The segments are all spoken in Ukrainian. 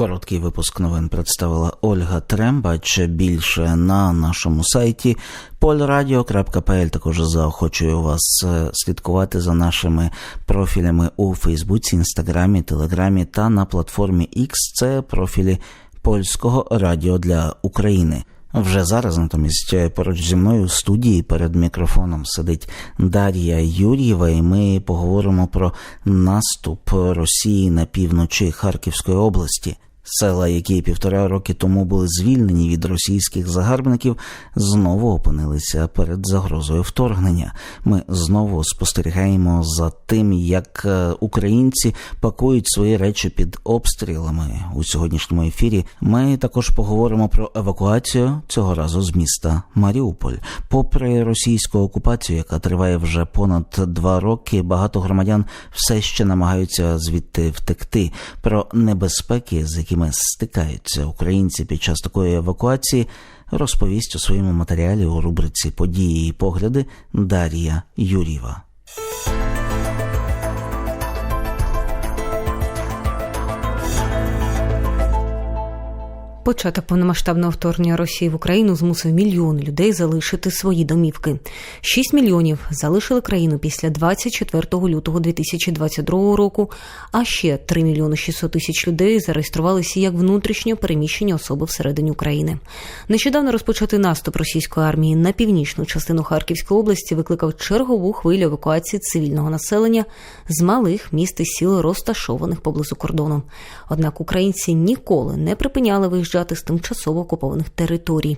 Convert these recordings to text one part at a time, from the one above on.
Короткий випуск новин представила Ольга Трембач. Більше на нашому сайті polradio.pl. Також заохочую вас е, слідкувати за нашими профілями у Фейсбуці, Інстаграмі, Телеграмі та на платформі X. Це профілі польського радіо для України. Вже зараз, натомість, поруч зі мною в студії перед мікрофоном сидить Дар'я Юр'єва, і ми поговоримо про наступ Росії на півночі Харківської області. Села, які півтора роки тому були звільнені від російських загарбників, знову опинилися перед загрозою вторгнення. Ми знову спостерігаємо за тим, як е, українці пакують свої речі під обстрілами у сьогоднішньому ефірі. Ми також поговоримо про евакуацію цього разу з міста Маріуполь. Попри російську окупацію, яка триває вже понад два роки, багато громадян все ще намагаються звідти втекти. Про небезпеки, з якими стикаються українці під час такої евакуації, розповість у своєму матеріалі у рубриці Події і погляди Дар'я Юрєва. Початок повномасштабного вторгнення Росії в Україну змусив мільйони людей залишити свої домівки. 6 мільйонів залишили країну після 24 лютого 2022 року. А ще 3 мільйони 600 тисяч людей зареєструвалися як внутрішньо переміщені особи всередині України. Нещодавно розпочатий наступ російської армії на північну частину Харківської області викликав чергову хвилю евакуації цивільного населення з малих міст і сіл, розташованих поблизу кордону. Однак українці ніколи не припиняли виїжджати виїжджати з тимчасово окупованих територій.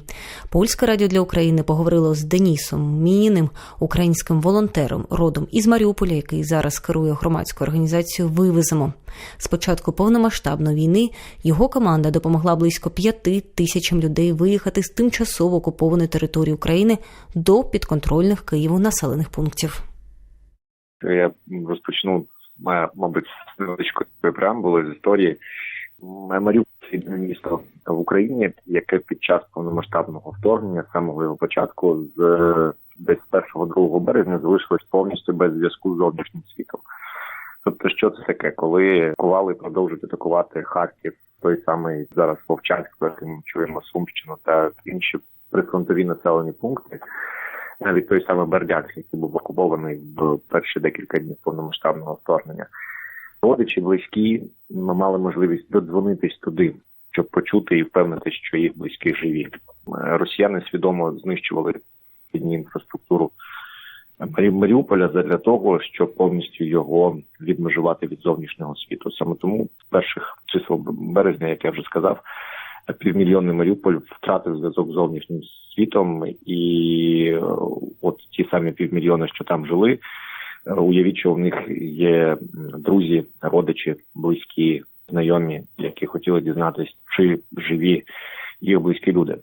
Польське радіо для України поговорило з Денісом Мініним, українським волонтером, родом із Маріуполя, який зараз керує громадською організацією Вивеземо. З початку повномасштабної війни його команда допомогла близько п'яти тисячам людей виїхати з тимчасово окупованої території України до підконтрольних Києву населених пунктів. Я розпочну мабуть з преамбули з історії. Маріуполь єдине місто в Україні, яке під час повномасштабного вторгнення, з самого початку, з десь 1-2 березня залишилось повністю без зв'язку з зовнішнім світом. Тобто, що це таке, коли ковали продовжують атакувати Харків, той самий зараз Вовчанськ, який ми чуємо Сумщину та інші прифронтові населені пункти. Навіть той самий Бердянськ, який був окупований в перші декілька днів повномасштабного вторгнення родичі, близькі мали можливість додзвонитись туди, щоб почути і впевнитися, що їх близькі живі. Росіяни свідомо знищували підні інфраструктуру Маріуполя для того, щоб повністю його відмежувати від зовнішнього світу. Саме тому перших чисел березня, як я вже сказав, півмільйонний Маріуполь втратив зв'язок з зовнішнім світом, і от ті самі півмільйони, що там жили. Уявіть, що в них є друзі, родичі, близькі, знайомі, які хотіли дізнатися, чи живі їх близькі люди.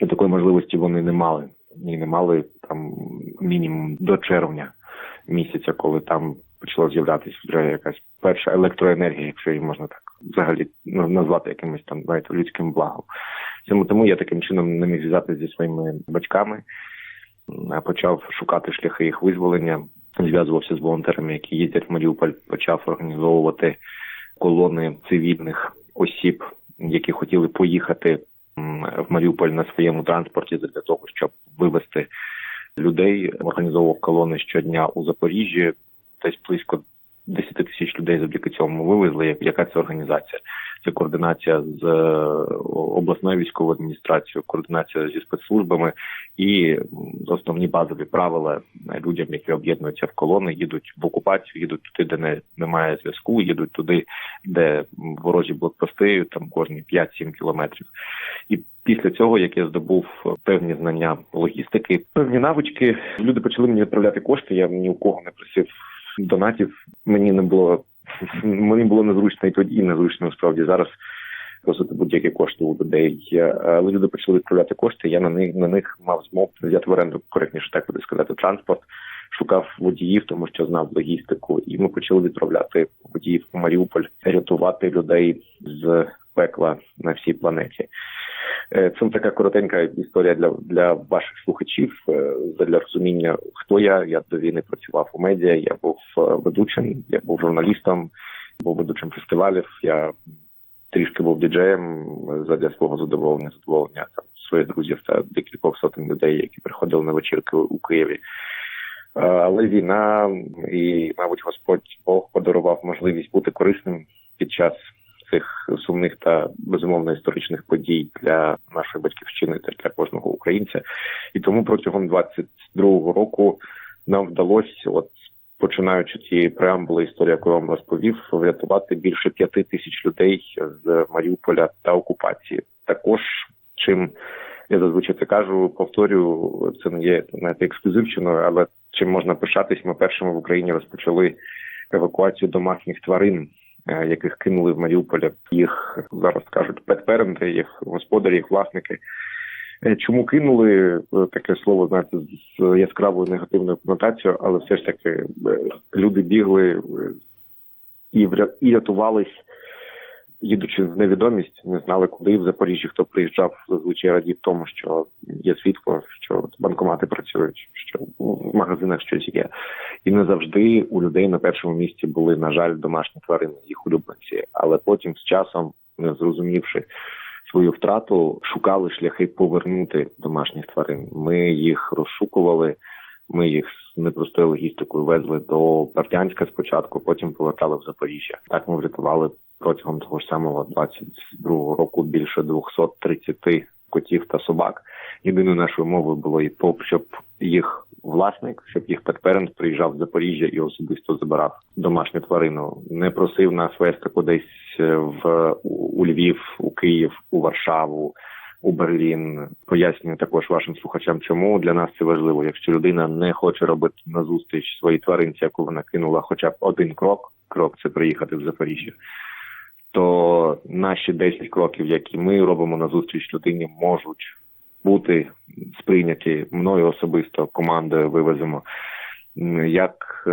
І такої можливості вони не мали. І не мали там мінімум до червня місяця, коли там почала з'являтися вже якась перша електроенергія, якщо її можна так взагалі назвати якимось там знаєте, людським благом. Цьому тому я таким чином не міг зв'язатися зі своїми батьками, почав шукати шляхи їх визволення зв'язувався з волонтерами, які їздять в Маріуполь, почав організовувати колони цивільних осіб, які хотіли поїхати в Маріуполь на своєму транспорті для того, щоб вивезти людей. Організовував колони щодня у Запоріжжі, десь близько 10 тисяч людей завдяки цьому вивезли. Яка це організація? Це координація з е, обласною військовою адміністрацією, координація зі спецслужбами і основні базові правила людям, які об'єднуються в колони, їдуть в окупацію, їдуть туди, де не немає зв'язку, їдуть туди, де ворожі блокпости, там кожні 5-7 кілометрів. І після цього, як я здобув певні знання логістики, певні навички, люди почали мені відправляти кошти. Я ні у кого не просив донатів. Мені не було мені було незручно і тоді і незручно справді зараз. Просити будь-які кошти у людей, але люди почали відправляти кошти. Я на них на них мав змогу взяти в оренду коректніше, так буде сказати, транспорт. Шукав водіїв, тому що знав логістику, і ми почали відправляти водіїв у Маріуполь, рятувати людей з пекла на всій планеті. Е, це така коротенька історія для для ваших слухачів е, для розуміння, хто я. Я до війни працював у медіа. Я був е, ведучим, я був журналістом, був ведучим фестивалів. Я трішки був діджеєм задля свого задоволення, задоволення там своїх друзів та декількох сотень людей, які приходили на вечірки у Києві. Але війна і, мабуть, Господь Бог подарував можливість бути корисним під час цих сумних та безумовно історичних подій для нашої батьківщини та для кожного українця. І тому протягом 22-го року нам вдалося, от починаючи цієї преамбули історії, яку я вам розповів, врятувати більше п'яти тисяч людей з Маріуполя та окупації. Також чим я зазвичай це кажу, повторюю, це не є знаєте, ексклюзивчиною, але чим можна пишатись, ми першими в Україні розпочали евакуацію домашніх тварин, е, яких кинули в Маріуполі. Їх зараз кажуть петперенти, їх господарі, їх власники. Е, Чому кинули Е, таке слово, знаєте, з яскравою негативною конотацією, але все ж таки е, люди бігли і і рятувались, їдучи в невідомість, не знали, куди в Запоріжжі хто приїжджав, зазвичай радів тому, що є світло, що банкомати працюють, що в магазинах щось є. І не завжди у людей на першому місці були, на жаль, домашні тварини, їх улюбленці. Але потім з часом, не зрозумівши свою втрату, шукали шляхи повернути домашніх тварин. Ми їх розшукували. Ми їх з непростою логістикою везли до Бердянська спочатку, потім повертали в Запоріжжя. Так ми врятували протягом того ж самого 22-го року більше 230 котів та собак. Єдиною нашою мовою було і поп, щоб їх власник, щоб їх петперент приїжджав в Запоріжжя і особисто забирав домашню тварину. Не просив нас вести кудись е, в у- Львів, у Київ, у Варшаву. У Берлін пояснюю також вашим слухачам, чому для нас це важливо. Якщо людина не хоче робити назустріч своїй тваринці, яку вона кинула, хоча б один крок, крок це приїхати в Запоріжжя, то наші 10 кроків, які ми робимо назустріч людині, можуть бути сприйняті мною особисто командою. Вивеземо як е,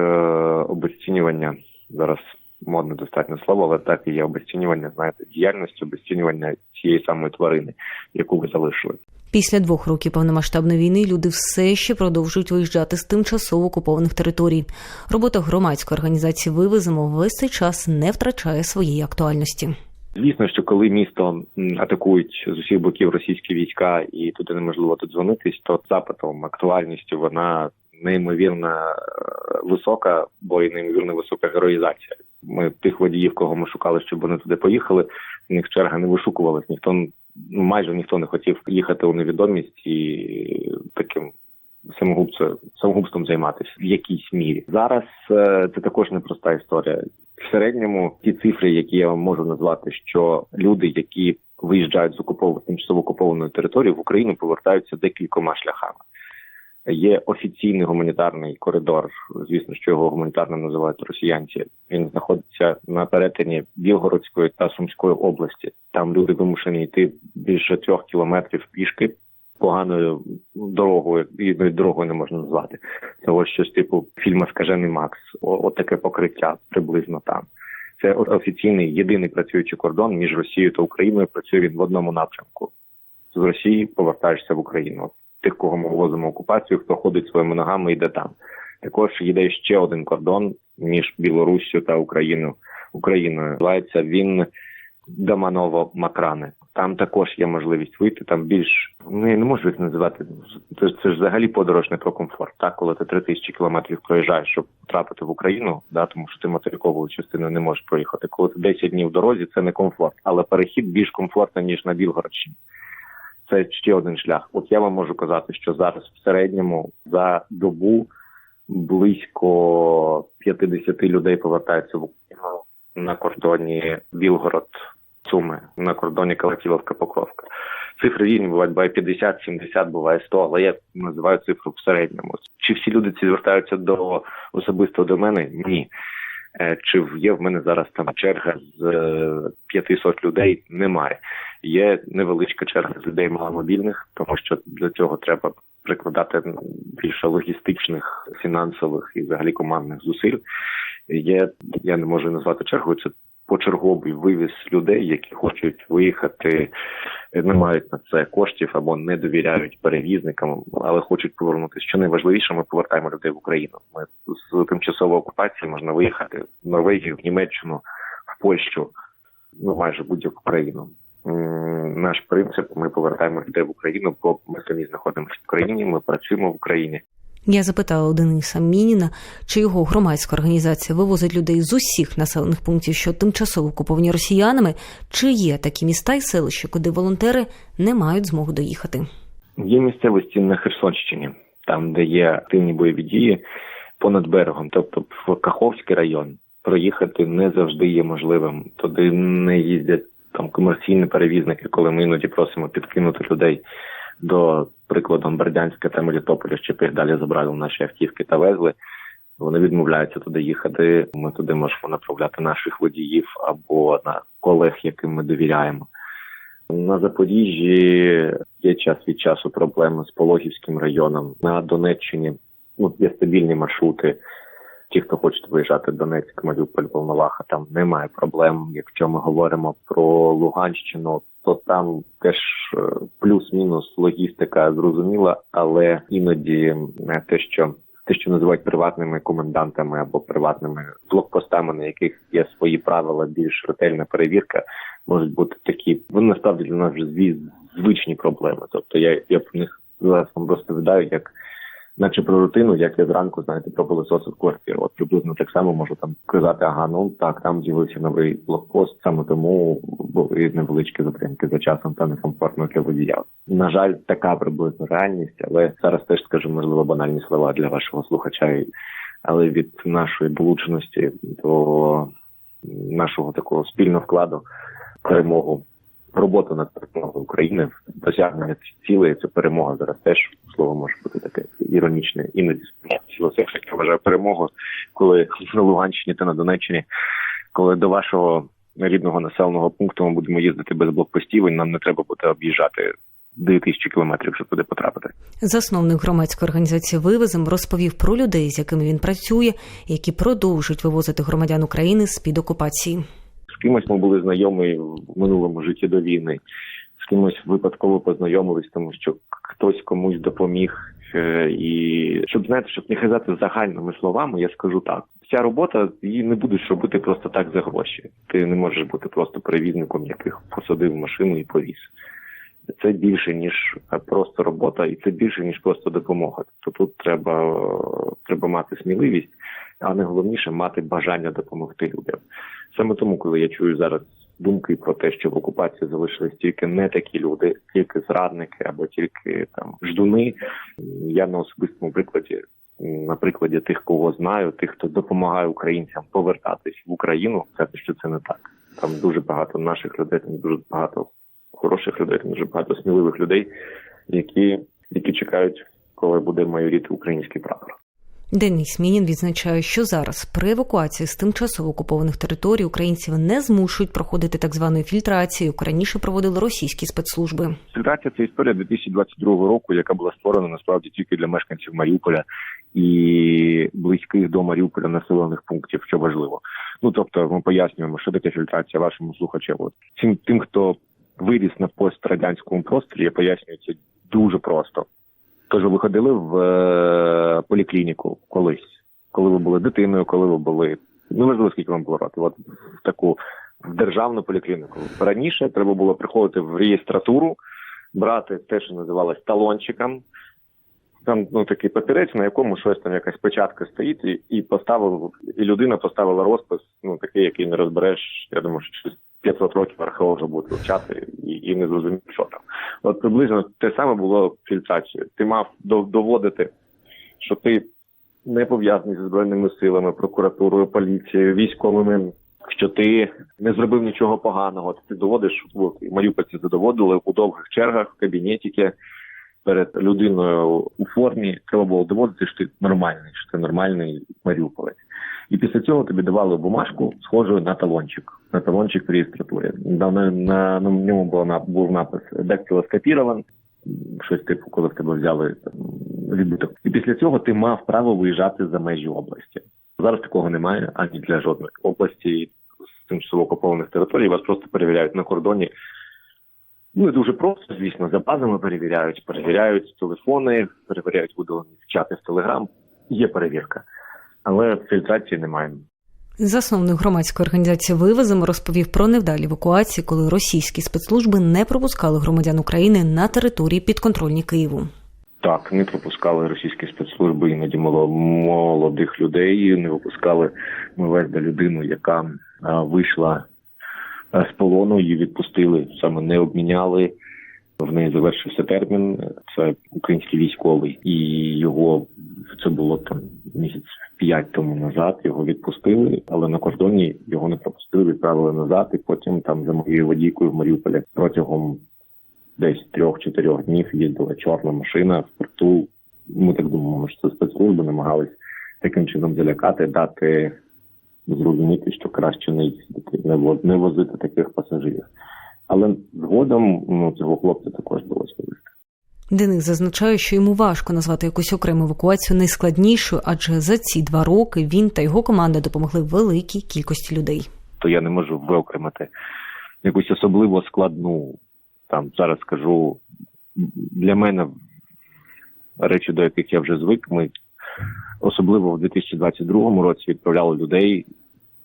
обесцінювання зараз. Модне достатньо слово, але так і є обесцінювання, знаєте, діяльності, обесцінювання цієї самої тварини, яку ви залишили. Після двох років повномасштабної війни люди все ще продовжують виїжджати з тимчасово окупованих територій. Робота громадської організації Вивеземо весь цей час не втрачає своєї актуальності. Звісно, що коли місто атакують з усіх боків російські війська і туди неможливо додзвонитись, то запитом актуальністю вона неймовірно е, висока, бо і неймовірно висока героїзація. Ми тих водіїв, кого ми шукали, щоб вони туди поїхали. В них черга не вишукувалась. Ніхто ну, майже ніхто не хотів їхати у невідомість і таким самогубцем самогубством займатися в якійсь мірі. Зараз е, це також непроста історія. Середньому ті цифри, які я вам можу назвати, що люди, які виїжджають з окупованої тимчасово окупованої території в Україну, повертаються декількома шляхами. Є офіційний гуманітарний коридор. Звісно, що його гуманітарно називають росіянці. Він знаходиться на перетині Білгородської та Сумської області. Там люди вимушені йти більше трьох кілометрів пішки поганою дорогою, і дорогою не можна назвати. Це ось щось типу фільму Скажений Макс. От таке покриття приблизно там. Це офіційний єдиний працюючий кордон між Росією та Україною. Працює він в одному напрямку. З Росії повертаєшся в Україну. Тих, кого ми ввозимо в окупацію, хто ходить своїми ногами, йде там. Також йде ще один кордон між Білоруссю та Україною. Україною називається він Доманово-Макрани. Там також є можливість вийти. Там більш ну я не можу їх називати. Це, ж- це ж взагалі подорож не про комфорт. Так, коли ти три тисячі кілометрів проїжджаєш, щоб потрапити в Україну, да, тому що ти материковою частиною не можеш проїхати. Коли ти 10 днів в дорозі, це не комфорт, але перехід більш комфортний ніж на Білгородщині. Це ще один шлях. От я вам можу казати, що зараз в середньому за добу близько 50 людей повертаються в на кордоні Білгород. Суми на кордоні Калатіловка Покровка. Цифри різні бувають, буває 50, 70, буває 100, але я називаю цифру в середньому. Чи всі люди ці звертаються до особисто до мене? Ні. Е, Чи є в мене зараз там черга з е, 500 людей? Немає. Є невеличка черга з людей маломобільних, тому що для цього треба прикладати більше логістичних, фінансових і взагалі командних зусиль. Є, я не можу назвати чергою, це почерговий вивіз людей, які хочуть виїхати, е, не мають на це коштів або не довіряють перевізникам, але хочуть повернутися. Що найважливіше, ми повертаємо людей в Україну. Ми з тимчасової окупації можна виїхати в Норвегію, в Німеччину, в Польщу. ну майже будь-яку країну. Наш принцип: ми повертаємо людей в Україну, бо ми самі знаходимося в Україні, ми працюємо в Україні. Я запитала у Дениса Мініна, чи його громадська організація вивозить людей з усіх населених пунктів, що тимчасово окуповані росіянами, чи є такі міста і селища, куди волонтери не мають змоги доїхати. Є місцевості на Херсонщині, там, де є активні бойові дії понад берегом, тобто в Каховський район, проїхати не завжди є можливим. Туди не їздять там комерційні перевізники, коли ми іноді просимо підкинути людей до прикладом Бердянська та Мелітополя, щоб їх далі забрали наші автівки та везли. Вони відмовляються туди їхати. Ми туди можемо направляти наших водіїв або на колег, яким ми довіряємо. На Запоріжжі є час від часу проблеми з Пологівським районом. На Донеччині ну, є стабільні маршрути. Ті, хто хочуть виїжджати Донецьк, Маріуполь, Волноваха, там немає проблем. Якщо ми говоримо про Луганщину, то там теж е, плюс-мінус логістика зрозуміла, але іноді е, те, що те, що називають приватними комендантами або приватними блокпостами, на яких є свої правила, більш ретельна перевірка, можуть бути такі. Вони насправді для нас вже звичні проблеми. Тобто я, я про них зараз вам розповідаю, як наче про рутину, як я зранку знаєте про пилососив квартиру. От приблизно так само можу там казати, ага, ну так, там з'явився новий блокпост, саме тому були невеличкі затримки за часом та некомфортно для водія. На жаль, така приблизно реальність, але зараз теж скажу, можливо, банальні слова для вашого слухача. Але від нашої долученості до нашого такого спільного вкладу перемогу роботу над перемогою України, досягнення цілей, це перемога зараз теж слово може бути таке іронічне, іноді все ж перемогу, коли на Луганщині та на Донеччині, коли до вашого рідного населеного пункту ми будемо їздити без блокпостів, і нам не треба буде об'їжджати 2000 кілометрів, щоб туди потрапити. Засновник громадської організації Вивезем розповів про людей, з якими він працює, які продовжують вивозити громадян України з під окупації. Кимось ми були знайомі в минулому житті до війни, з кимось випадково познайомились, тому що хтось комусь допоміг. Е, І щоб знаєте, щоб не казати загальними словами, я скажу так: ця робота її не будеш робити просто так за гроші. Ти не можеш бути просто перевізником, яких посадив машину і повіз. Це більше ніж е, просто робота, і це більше ніж просто допомога. Тобто тут треба, е, треба мати сміливість, а найголовніше мати бажання допомогти людям. Саме тому, коли я чую зараз думки про те, що в окупації залишились тільки не такі люди, тільки зрадники або тільки там ждуни, я на особистому прикладі, на прикладі тих, кого знаю, тих, хто допомагає українцям повертатись в Україну, сказати, що це не так. Там дуже багато наших людей, там дуже багато хороших людей, там дуже багато сміливих людей, які, які чекають, коли буде майоріти український прапор. Деніс Мінін відзначає, що зараз при евакуації з тимчасово окупованих територій українців не змушують проходити так званої фільтрації, яку раніше проводили російські спецслужби. Фільтрація це історія 2022 року, яка була створена насправді тільки для мешканців Маріуполя і близьких до Маріуполя населених пунктів, що важливо. Ну тобто, ми пояснюємо, що таке фільтрація вашому слухачу. От цим тим, хто виріс на пострадянському просторі, я пояснюю це дуже просто. Тож ви ходили в е, поліклініку колись, коли ви були дитиною, коли ви були ну важливо, скільки вам було років, от в таку в державну поліклініку. Раніше треба було приходити в реєстратуру, брати те, що називалось талончиком. Там ну такий папірець, на якому щось там якась печатка стоїть, і, і поставив, і людина поставила розпис, ну такий, який не розбереш. Я думаю, що через 500 років археологи будуть вивчати і, і не зрозуміти, що там. От приблизно те саме було фільтрацією. Ти мав доводити, що ти не пов'язаний зі збройними силами, прокуратурою, поліцією, військовими. Що ти не зробив нічого поганого, ти доводиш в маріупольці це доводили у довгих чергах в кабінетіки перед людиною у формі. Треба було доводити, що ти нормальний, що ти нормальний маріуполець. І після цього тобі давали бумажку, схожу на талончик, на талончик в реєстратурі. На, на, на, ньому був, на, був напис «Дактилоскопірован», щось типу, коли в тебе взяли там, відбиток. І після цього ти мав право виїжджати за межі області. Зараз такого немає ані для жодної області з тимчасово окупованих територій. Вас просто перевіряють на кордоні. Ну, не дуже просто, звісно, за базами перевіряють, перевіряють телефони, перевіряють видалені чати в Телеграм. Є перевірка, але фільтрації немає. Засновник громадської організації Вивеземо розповів про невдалі евакуації, коли російські спецслужби не пропускали громадян України на території підконтрольні Києву. Так, не пропускали російські спецслужби іноді мало молодих людей. Не випускали ми везли людину, яка вийшла з полону. Її відпустили саме не обміняли. В неї завершився термін. Це український військовий, і його це було там місяць п'ять тому назад. Його відпустили, але на кордоні його не пропустили, відправили назад. І потім там за моєю водійкою в Маріуполі протягом десь трьох-чотирьох днів їздила чорна машина в порту. Ми так думаємо, що це спецслужби намагались таким чином залякати, дати зрозуміти, що краще не їздити, не не возити таких пасажирів. Але згодом ну, цього хлопця також довелося вивезти. Денис зазначає, що йому важко назвати якусь окрему евакуацію найскладнішою, адже за ці два роки він та його команда допомогли великій кількості людей. то я не можу виокремити якусь особливо складну. Там зараз скажу для мене речі, до яких я вже звик. Ми особливо в 2022 році відправляли людей.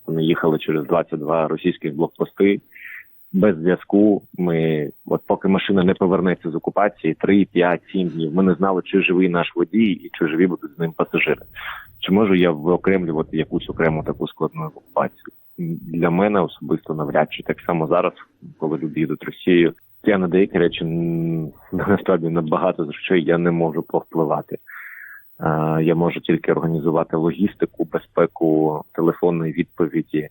Вони їхали через 22 російських блокпости без зв'язку. Ми, от поки машина не повернеться з окупації, 3, 5, 7 днів. Ми не знали, чи живий наш водій і чи живі будуть з ним пасажири. Чи можу я виокремлювати якусь окрему таку складну евакуацію? Для мене особисто навряд чи так само зараз, коли люди їдуть Росією. Я на деякі речі насправді на багато з речей я не можу повпливати. Е, Я можу тільки організувати логістику, безпеку телефонної відповіді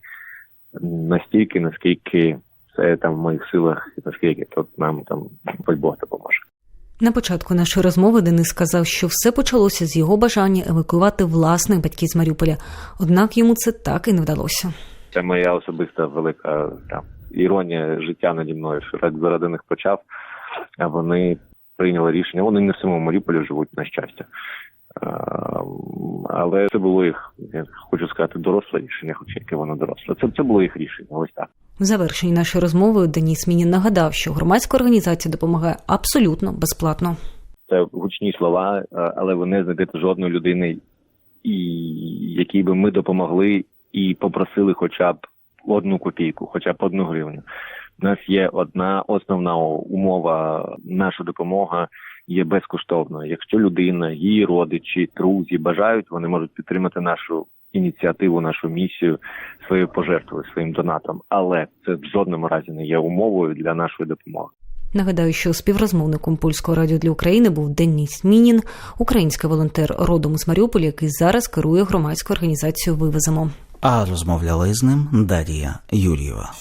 настільки, наскільки це там в моїх силах, і наскільки тут нам там Бог допоможе. На початку нашої розмови Денис сказав, що все почалося з його бажання евакуювати власних батьків з Маріуполя. Однак йому це так і не вдалося. Це моя особиста велика там іронія життя наді мною, що ради заради них почав, а вони прийняли рішення. Вони не в самому Маріуполі живуть, на щастя. Але це було їх, я хочу сказати, доросле рішення, хоч яке воно доросле. Це, це було їх рішення. Ось так. В завершенні нашої розмови Деніс Мінін нагадав, що громадська організація допомагає абсолютно безплатно. Це гучні слова, але ви не знайдете жодної людини, і якій би ми допомогли і попросили хоча б одну копійку, хоча б одну гривню. У нас є одна основна умова. Наша допомога є безкоштовною. Якщо людина, її родичі, друзі бажають, вони можуть підтримати нашу ініціативу, нашу місію своєю пожертвою, своїм донатом. Але це в жодному разі не є умовою для нашої допомоги. Нагадаю, що співрозмовником польського радіо для України був Деніс Мінін, український волонтер родом з Маріуполя, який зараз керує громадською організацією Вивеземо. А розмовляла із ним Дар'я Юрієва.